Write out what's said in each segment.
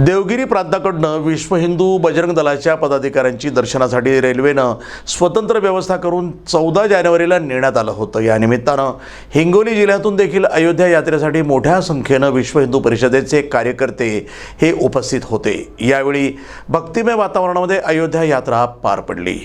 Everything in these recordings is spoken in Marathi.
देवगिरी प्रांताकडनं विश्व हिंदू बजरंग दलाच्या पदाधिकाऱ्यांची दर्शनासाठी रेल्वेनं स्वतंत्र व्यवस्था करून चौदा जानेवारीला नेण्यात आलं होतं. या निमित्तानं हिंगोली जिल्ह्यातून देखील अयोध्या यात्रेसाठी मोठ्या संख्येनं विश्व हिंदू परिषदेचे कार्यकर्ते हे उपस्थित होते. यावेळी भक्तिमय वातावरणामध्ये अयोध्या यात्रा पार पडली.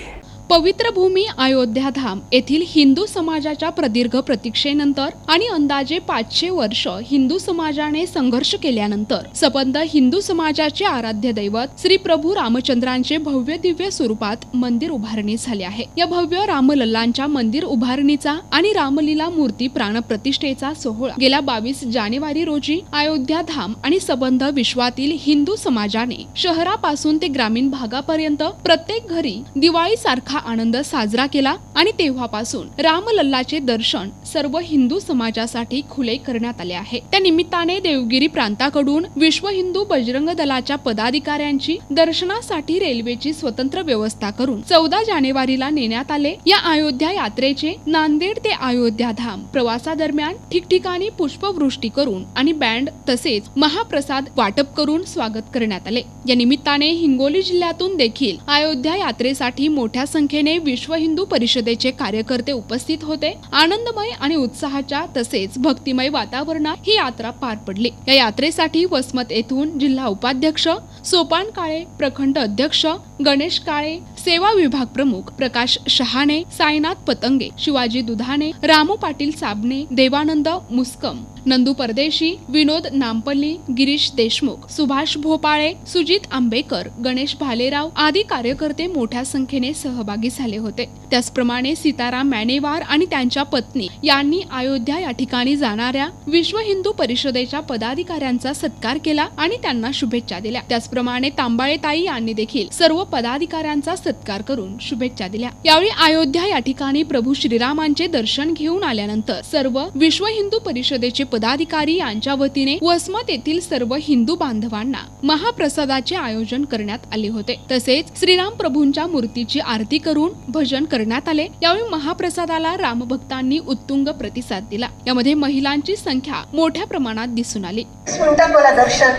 पवित्र भूमी अयोध्या धाम येथील हिंदू समाजाच्या प्रदीर्घ प्रतीक्षेनंतर आणि अंदाजे पाचशे वर्ष हिंदू समाजाने संघर्ष केल्यानंतर सबंध हिंदू समाजाचे आराध्य दैवत श्री प्रभू रामचंद्रांचे भव्य दिव्य स्वरूपात मंदिर उभारणी झाले आहे. या भव्य रामलल्लांच्या मंदिर उभारणीचा आणि रामलीला मूर्ती प्राणप्रतिष्ठेचा सोहळा गेल्या बावीस जानेवारी रोजी अयोध्या धाम आणि सबंध विश्वातील हिंदू समाजाने शहरापासून ते ग्रामीण भागापर्यंत प्रत्येक घरी दिवाळी सारखा आनंद साजरा केला आणि तेव्हापासून रामलल्लाचे दर्शन सर्व हिंदू समाजासाठी खुले करण्यात आले आहे. त्या निमित्ताने देवगिरी प्रांताकडून विश्व हिंदू बजरंग दलाच्या पदाधिकाऱ्यांची दर्शनासाठी रेल्वेची स्वतंत्र व्यवस्था करून चौदा जानेवारीला नेण्यात आले. या अयोध्या यात्रेचे नांदेड ते अयोध्या धाम प्रवासादरम्यान ठिकठिकाणी पुष्पवृष्टी करून आणि बँड तसेच महाप्रसाद वाटप करून स्वागत करण्यात आले. या निमित्ताने हिंगोली जिल्ह्यातून देखील अयोध्या यात्रेसाठी मोठ्या संख्येने विश्व हिंदू परिषदेचे कार्यकर्ते उपस्थित होते. आनंदमय आणि उत्साहाच्या तसेच भक्तिमय वातावरणात ही यात्रा पार पडली. या यात्रेसाठी वसमत येथून जिल्हा उपाध्यक्ष सोपान काळे प्रखंड अध्यक्ष गणेश काळे सेवा विभाग प्रमुख प्रकाश शहाणे साईनाथ पतंगे शिवाजी दुधाने रामू पाटील साबणे देवानंद मुस्कम नंदू परदेशी विनोद नामपल्ली गिरीश देशमुख सुभाष भोपाळे सुजित आंबेकर गणेश भालेराव आदी कार्यकर्ते मोठ्या संख्येने सहभागी झाले होते. त्याचप्रमाणे सीताराम मॅनेवार आणि त्यांच्या पत्नी यांनी अयोध्या या ठिकाणी जाणाऱ्या विश्व हिंदू परिषदेच्या पदाधिकाऱ्यांचा सत्कार केला आणि त्यांना शुभेच्छा दिल्या. त्याचप्रमाणे तांबाळेताई यांनी देखील सर्व पदाधिकाऱ्यांचा सत्कार करून शुभेच्छा दिल्या. यावेळी अयोध्या या ठिकाणी प्रभू श्रीरामांचे दर्शन घेऊन आल्यानंतर सर्व विश्व हिंदू परिषदेचे पदाधिकारी यांच्या वतीने वसमत येथील सर्व हिंदू बांधवांना महाप्रसादाचे आयोजन करण्यात आले होते. तसेच श्रीराम प्रभूंच्या मूर्तीची आरती करून भजन करण्यात आले. यावेळी महाप्रसादाला रामभक्तांनी उत्तुंग प्रतिसाद दिला. यामध्ये महिलांची संख्या मोठ्या प्रमाणात दिसून आली. मला दर्शन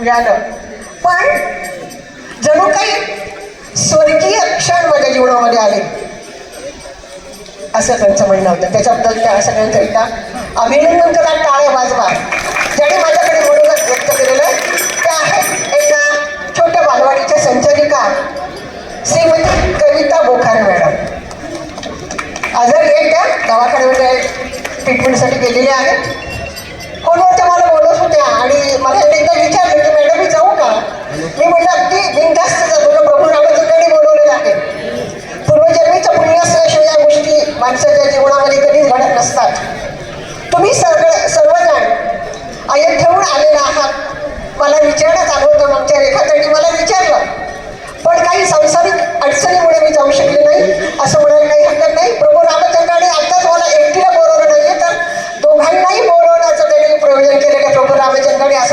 मिळालं. पण जणू काही स्वर्गीय क्षण माझ्या जीवनामध्ये आले. असं त्यांचं म्हणणं होतं. त्याच्याबद्दल त्या सगळ्यांकरिता अभिनंदन करा टाळ्या वाजवा. ज्याने माझ्याकडे म्हणूनच व्यक्त केलेलं आहे त्या आहेत एका छोट्या बालवाडीच्या संचालिका श्रीमती कविता बोखारे मॅडम. आजारी आहेत त्या दवाखान्यामध्ये ट्रीटमेंटसाठी गेलेल्या आहेत. फोनवर त्या मला बोलत होत्या आणि मला एकदा विचारलं की मॅडम मी जाऊ का? मी अगदी प्रभू आहे. गोष्टी माणसाच्या जीवनामध्ये कधीच घडत नसतात. तुम्ही आहात. मला मला विचारलं. पण काही सांसारिक अडचणीमुळे मी जाऊ शकले नाही. असं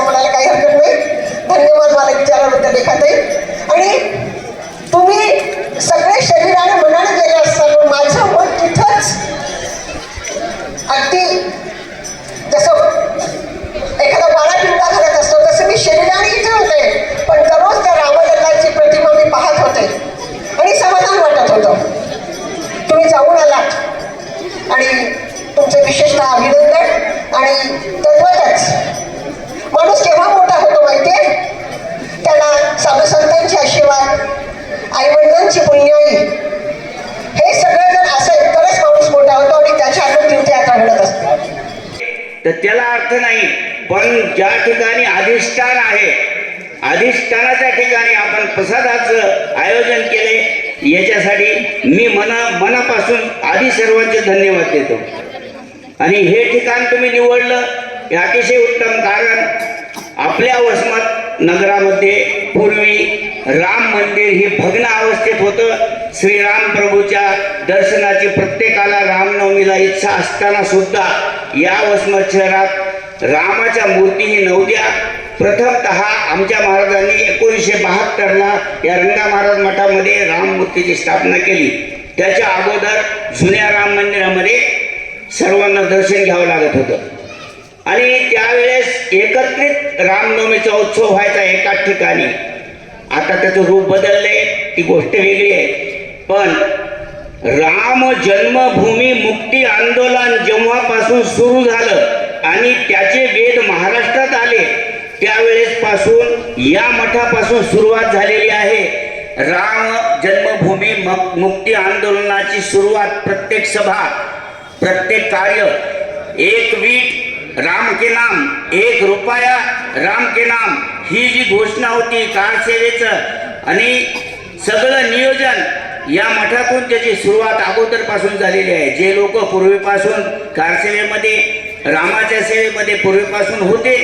म्हणायला काही हरकत विचाराबद्दल आणि तुम्ही सगळे शरीराने मनाने गेले असता पण माझं मन तिथंच अगदी जसं एखादा बाळा पिंडा घालत असतो तसं मी शरीराने इथे होते. पण दररोज त्या रामलल्लाची प्रतिमा मी पाहत होते. आणि समाधान वाटत होतं. तुम्ही जाऊन आलात. आणि तुमचं विशेषतः अभिनंदन आणि तद्वतच माणूस केव्हा कशी पुण्य येईल हे सगळं जर असेल तरच माणूस मोठा होतो आणि त्याच्या हातून तीर्थयात्रा घडत असते. तर त्याला अर्थ नाही पण ज्या ठिकाणी अधिष्ठान आहे अधिष्ठानाच्या ठिकाणी आपण प्रसादाचं आयोजन केले याच्यासाठी मी मना मनापासून आधी सर्वांचे धन्यवाद देतो. आणि हे ठिकाण तुम्ही निवडलं हे अतिशय उत्तम कारण आपल्या वसमत नगरामध्ये पूर्वी राम मंदिर हे भग्न अवस्थेत होतं. श्रीराम प्रभूच्या दर्शनाची प्रत्येकाला रामनवमीला इच्छा असताना सुद्धा या वसमत शहरात रामाच्या मूर्तीही नव्हत्या. प्रथमत आमच्या महाराजांनी एकोणीसशे बहात्तरला या रंगा महाराज मठामध्ये राम मूर्तीची स्थापना केली. त्याच्या अगोदर जुन्या राम मंदिरामध्ये सर्वांना दर्शन घ्यावं लागत होतं. आणि त्यावेळेस एकत्रित रामनवमीचा उत्सव व्हायचा एकाच ठिकाणी. आता त्याचं रूप बदललंय ती गोष्ट वेगळी आहे. पण राम जन्मभूमी मुक्ती आंदोलन जेव्हापासून सुरू झालं आणि त्याचे वेद महाराष्ट्रात आले त्यावेळेस पासून या मठापासून सुरुवात झालेली आहे. राम जन्मभूमी मक- मुक्ती आंदोलनाची सुरुवात प्रत्येक सभा प्रत्येक कार्य राम के नाम एक रुपया राम के नाम. ही जी घोषणा होती कारसेवेचं. आणि सगळं नियोजन या मठातून त्याची सुरुवात अगोदरपासून झालेली आहे. जे लोक पूर्वीपासून कारसेवेमध्ये रामाच्या सेवेमध्ये पूर्वीपासून होते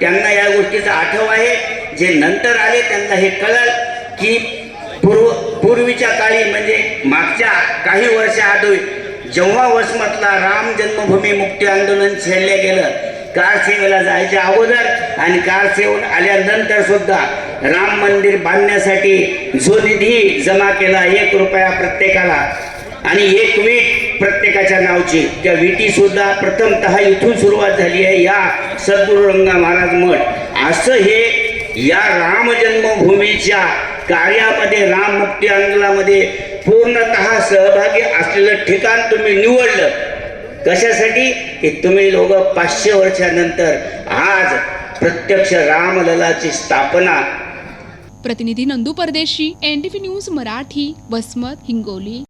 त्यांना या गोष्टीचा आठव आहे. जे नंतर आले त्यांना हे कळल की पूर्व पूर्वीच्या काळी म्हणजे मागच्या काही वर्षाआधी जेव्हा वसमतला राम जन्मभूमी मुक्ती आंदोलन छेडलं गेलं. कार सेवेला जायच्या अगोदर आणि कार सेवून आल्यानंतर सुद्धा राम मंदिर बांधण्यासाठी जो निधी जमा केला एक रुपया प्रत्येकाला आणि एक वीट प्रत्येकाच्या नावची. त्या विटी सुद्धा प्रथमतः इथून सुरुवात झाली आहे या सद्गुरू रंगा महाराज मठ. असं हे या राम जन्मभूमीच्या कार्यामध्ये राम मुक्ती आंदोलनामध्ये पूर्णतः सहभागी असलेलं ठिकाण तुम्ही निवडलं. कशासाठी? की तुम्ही लोक पाचशे वर्षानंतर आज प्रत्यक्ष रामललाची स्थापना. प्रतिनिधी नंदू परदेशी एनडीपी न्यूज मराठी वसमत हिंगोली.